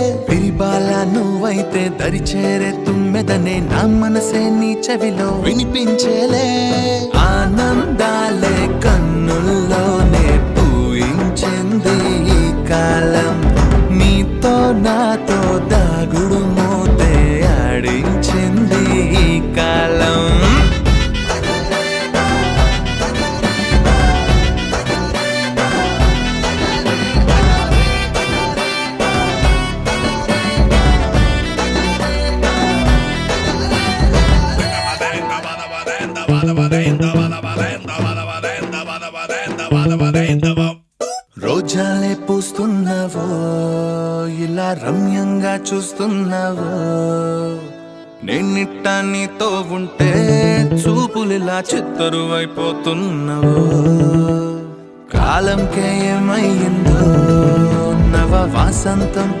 పిరిబాల నువ్వైతే దరిచేరే తుమ్మెదనే నా మనసే నీ చెవిలో వినిపించేలే. ఆనందాలే కన్నుల్లోనే పూయించింది ఈ కాలం. నీతో నాతో దాగుడు రోజాలే పూస్తున్నావో ఇలా రమ్యంగా చూస్తున్నావో. నేనిట్ట నీతో ఉంటే చూపులిలా చిత్తరువైపోతున్నావో. కాలంకే ఏమైందో నవ వాసంతం